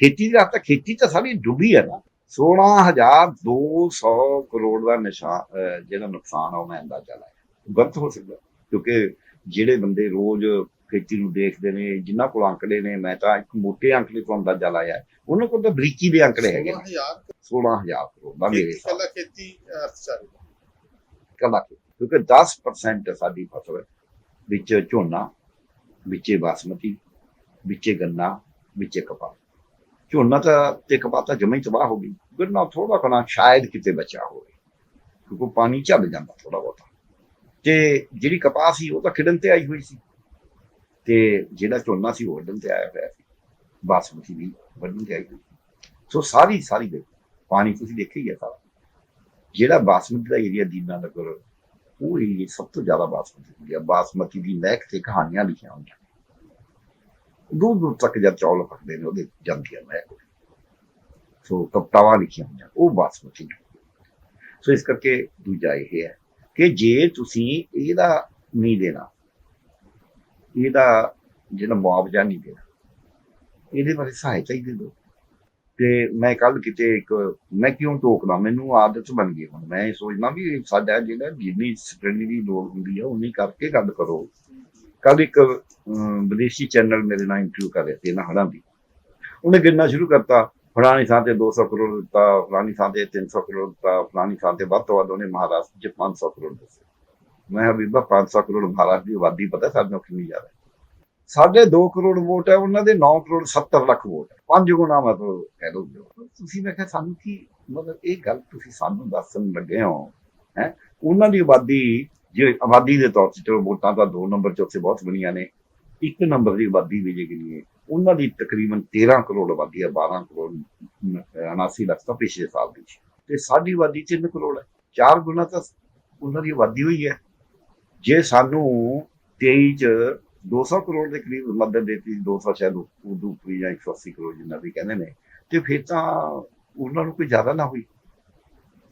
ਖੇਤੀ ਦਾ ਤਾਂ ਖੇਤੀ ਤਾਂ ਸਾਰੀ ਡੁੱਬੀ ਹੈ ਨਾ। 16200 ਕਰੋੜ ਦਾ ਨਿਸ਼ਾਨ ਜਿਹੜਾ ਨੁਕਸਾਨ ਆ ਉਹ ਮੈਂ ਅੰਦਾਜ਼ਾ ਲਾਇਆ। ਗਲਤ ਹੋ ਸਕਦਾ ਕਿਉਂਕਿ ਜਿਹੜੇ ਬੰਦੇ ਰੋਜ਼ ਖੇਤੀ ਨੂੰ ਦੇਖਦੇ ਨੇ ਜਿਨ੍ਹਾਂ ਕੋਲ ਅੰਕੜੇ ਨੇ ਮੈਂ ਤਾਂ ਇੱਕ ਮੋਟੇ ਅੰਕੜੇ ਤੋਂ ਅੰਦਾਜ਼ਾ ਲਾਇਆ ਉਹਨਾਂ ਕੋਲ ਤਾਂ ਬਰੀਕੀ ਦੇ ਅੰਕੜੇ ਹੈਗੇ ਨੇ। 16000 16000 ਕਰੋੜ। ਦਾ ਮੇਰੇ ਹਿਸਾਬ ਕੱਲਾ ਖੇਤੀ ਅਰਥਚਾਰੇ ਕਲਾ ਕਿਉਂਕਿ 10% ਸਾਡੀ ਫਸਲ ਵਿੱਚ ਝੋਨਾ ਵਿੱਚੇ ਬਾਸਮਤੀ ਵਿੱਚੇ ਗੰਨਾ ਵਿੱਚੇ ਕਪਾਹ। ਝੋਨਾ ਤਾਂ ਤੇ ਕਪਾਹ ਤਾਂ ਜਮਾਂ ਤਬਾਹ ਹੋ ਗਈ। ਗੰਨਾ ਥੋੜਾ ਕਣਾ ਸ਼ਾਇਦ ਕਿਤੇ ਬਚਾ ਹੋਵੇ, ਕਿਉਂਕਿ ਪਾਣੀ ਚੱਲ ਜਾਂਦਾ ਥੋੜਾ ਬਹੁਤਾ। ਤੇ ਜਿਹੜੀ ਕਪਾਹ ਸੀ, ਉਹ ਤਾਂ ਖਿੜਨ ਤੇ ਆਈ ਹੋਈ ਸੀ। ਤੇ ਜਿਹੜਾ ਝੋਨਾ ਸੀ, ਉਹ ਵੱਢਣ ਤੇ ਆਇਆ ਹੋਇਆ ਸੀ। ਬਾਸਮਤੀ ਵੀ ਵੱਢਣ ਤੇ ਆਈ ਹੋਈ ਸੀ। ਸੋ ਸਾਰੀ ਸਾਰੀ ਦੇ ਪਾਣੀ ਤੁਸੀਂ ਦੇਖਿਆ ਹੀ ਹੈ ਸਾਰਾ। ਜਿਹੜਾ ਬਾਸਮਤੀ ਦਾ ਏਰੀਆ ਦੀਨਾ ਨਗਰ, ਉਹ ਏਰੀਆ ਸਭ ਤੋਂ ਜ਼ਿਆਦਾ ਬਾਸਮਤੀ ਹੁੰਦੀ ਹੈ ਬਾਸਮਤੀ ਦੀ ਮਹਿਕ ਤੇ ਕਹਾਣੀਆਂ ਲਿਖੀਆਂ ਹੋਈਆਂ ਦੂਰ ਦੂਰ ਤੱਕ ਜਦ ਚੌਲ ਪੱਕਦੇ ਨੇ। ਉਹਦੇ ਜਾਂਦੀ ਹੈ ਮਹਿਕ ਸੋ ਕਪਤਾਵਾਂ ਲਿਖੀਆਂ ਹੋਈਆਂ ਉਹ ਬਾਸਮਤੀ ਨੇ। ਸੋ ਇਸ ਕਰਕੇ ਦੂਜਾ ਇਹ ਹੈ ਕਿ ਜੇ ਤੁਸੀਂ ਇਹਦਾ ਨਹੀਂ ਦੇਣਾ, ਇਹਦਾ ਜਿਹੜਾ ਮੁਆਵਜ਼ਾ ਨਹੀਂ ਦੇਣਾ ਇਹਦੇ ਬਾਰੇ ਸਹਾਇਤਾ ਹੀ ਦੇ ਦਿਓ। ਤੇ ਮੈਂ ਕੱਲ ਕਿਤੇ ਇੱਕ, ਮੈਂ ਕਿਉਂ ਟੋਕਦਾ ਮੈਨੂੰ ਆਦਤ ਬਣ ਗਈ ਹੁਣ। ਮੈਂ ਇਹ ਸੋਚਦਾ ਵੀ ਸਾਡਾ ਜਿਹੜਾ ਜਿੰਨੀ ਸਟੱਡੀ ਦੀ ਲੋੜ ਹੁੰਦੀ ਹੈ ਉਨੀ ਕਰਕੇ ਗੱਲ ਕਰੋ। ਕੱਲ ਇੱਕ ਵਿਦੇਸ਼ੀ ਚੈਨਲ ਮੇਰੇ ਨਾਲ ਇੰਟਰਵਿਊ ਕਰ ਰਿਹਾ ਸੀ, ਇਹਨਾਂ ਹੜਾਂ ਦੀ। ਉਹਨੇ ਗਿਣਨਾ ਸ਼ੁਰੂ ਕਰਤਾ, ਫਲਾਣੀ ਥਾਂ ਤੇ 200 ਕਰੋੜ ਦਿੱਤਾ, ਫਲਾਣੀ ਥਾਂ ਤੇ 300 ਕਰੋੜ ਦਿੱਤਾ, ਫਲਾਣੀ ਥਾਂ ਤੇ ਵੱਧ ਤੋਂ ਵੱਧ ਉਹਨੇ ਮਹਾਰਾਸ਼ਟਰ 'ਚ 500 ਕਰੋੜ ਦਿੱਤੇ ਮੈਂ ਕਿਹਾ ਬੀਬਾ 500 ਕਰੋੜ ਮਹਾਰਾਸ਼ਟਰ ਦੀ ਆਬਾਦੀ ਪਤਾ ਸਾਡੇ ਨਾਲ ਕਿੰਨੀ ਜ਼ਿਆਦਾ ਹੈ? ਸਾਢੇ 2 ਕਰੋੜ ਵੋਟ ਹੈ, ਉਹਨਾਂ ਦੇ 9 ਕਰੋੜ 70 ਲੱਖ ਵੋਟ ਹੈ। ਪੰਜ ਗੁਣਾ ਮਤਲਬ ਕਹਿ ਲਓ ਤੁਸੀਂ ਮੈਂ ਕਿਹਾ, ਸਾਨੂੰ ਕੀ ਮਤਲਬ ਇਹ ਗੱਲ ਤੁਸੀਂ ਸਾਨੂੰ ਦੱਸਣ ਲੱਗੇ ਹੋ, ਹੈ? ਉਹਨਾਂ ਦੀ ਆਬਾਦੀ ਜੇ ਆਬਾਦੀ ਦੇ ਤੌਰ ਤੇ ਚਲੋ ਵੋਟਾਂ ਤਾਂ ਦੋ ਨੰਬਰ ਚ ਉੱਥੇ ਬਹੁਤ ਬਣੀਆਂ ਨੇ, ਇੱਕ ਨੰਬਰ ਦੀ ਆਬਾਦੀ ਵੀ ਜੇ ਗਿਣੀਏ ਉਹਨਾਂ ਦੀ ਤਕਰੀਬਨ 13 ਕਰੋੜ ਆਬਾਦੀ ਹੈ 12 ਕਰੋੜ 79 ਲੱਖ ਤਾਂ ਪਿਛਲੇ ਸਾਲ ਦੀ ਤੇ ਸਾਡੀ ਆਬਾਦੀ 3 ਕਰੋੜ ਹੈ। ਚਾਰ ਗੁਣਾ ਤਾਂ ਉਹਨਾਂ ਦੀ ਆਬਾਦੀ ਹੋਈ ਹੈ। ਜੇ ਸਾਨੂੰ 23 ਚ 200 ਕਰੋੜ ਦੇ ਕਰੀਬ ਮਦਦ ਦਿੱਤੀ 200 ਸ਼ਾਇਦ ਉਦੋਂ ਉੱਪਰੀ ਜਾਂ 180 ਕਰੋੜ ਜਿੰਨਾ ਵੀ ਕਹਿੰਦੇ ਨੇ, ਤੇ ਫਿਰ ਤਾਂ ਉਹਨਾਂ ਨੂੰ ਕੋਈ ਜ਼ਿਆਦਾ ਨਾ ਹੋਈ।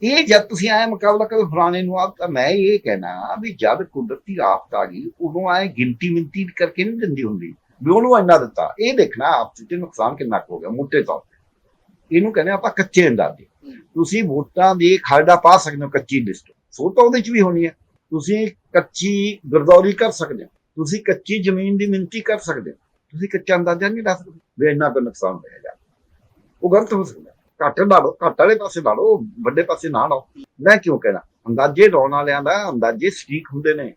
ਇਹ ਜਦ ਤੁਸੀਂ ਆਏ ਮੁਕਾਬਲਾ ਕਰੋ ਫਲਾਣੇ ਨੂੰ ਆਪ, ਤਾਂ ਮੈਂ ਇਹ ਕਹਿਣਾ ਵੀ ਜਦ ਕੁਦਰਤੀ ਆਫਤ ਆ ਗਈ ਉਦੋਂ ਆਏ ਗਿਣਤੀ ਮਿੰਤੀ ਕਰਕੇ ਨਹੀਂ ਦਿੰਦੀ ਹੁੰਦੀ, ਵੀ ਉਹਨੂੰ ਇੰਨਾ ਦਿੱਤਾ। ਇਹ ਦੇਖਣਾ ਆਪ ਤੇ ਨੁਕਸਾਨ ਕਿੰਨਾ ਕੁ ਹੋ ਗਿਆ, ਮੋਟੇ ਤੌਰ ਤੇ। ਇਹਨੂੰ ਕਹਿੰਦੇ ਆਪਾਂ ਕੱਚੇ ਅੰਦਾਜ਼ੇ। ਤੁਸੀਂ ਵੋਟਾਂ ਦੀ ਖਰੜਾ ਪਾ ਸਕਦੇ ਹੋ, ਕੱਚੀ ਲਿਸਟ। ਸੋ ਤਾਂ ਉਹਦੇ ਚ ਵੀ ਹੋਣੀ ਹੈ। ਤੁਸੀਂ ਕੱਚੀ ਗਰਦੌਰੀ ਕਰ ਸਕਦੇ ਹੋ। ਤੁਸੀਂ ਕੱਚੀ ਜ਼ਮੀਨ ਦੀ ਮਿੰਤੀ ਕਰ ਸਕਦੇ ਹੋ। ਤੁਸੀਂ ਕੱਚਾ ਅੰਦਾਜ਼ਾ ਨਹੀਂ ਲਾ ਸਕਦੇ, ਵੀ ਇੰਨਾ ਕੁ ਨੁਕਸਾਨ ਹੋਏਗਾ ਉਹ ਗਲਤ ਹੋ ਸਕਦਾ। ਘੱਟ ਲਾ ਲਓ, ਘੱਟ ਵਾਲੇ ਪਾਸੇ ਲਾ ਲਓ, ਵੱਡੇ ਪਾਸੇ ਨਾ ਲਾਓ। ਮੈਂ ਕਿਉਂ ਕਹਿਣਾ? ਅੰਦਾਜ਼ੇ ਲਾਉਣ ਵਾਲਿਆਂ ਦਾ ਅੰਦਾਜ਼ੇ ਸਟੀਕ ਹੁੰਦੇ ਨੇ।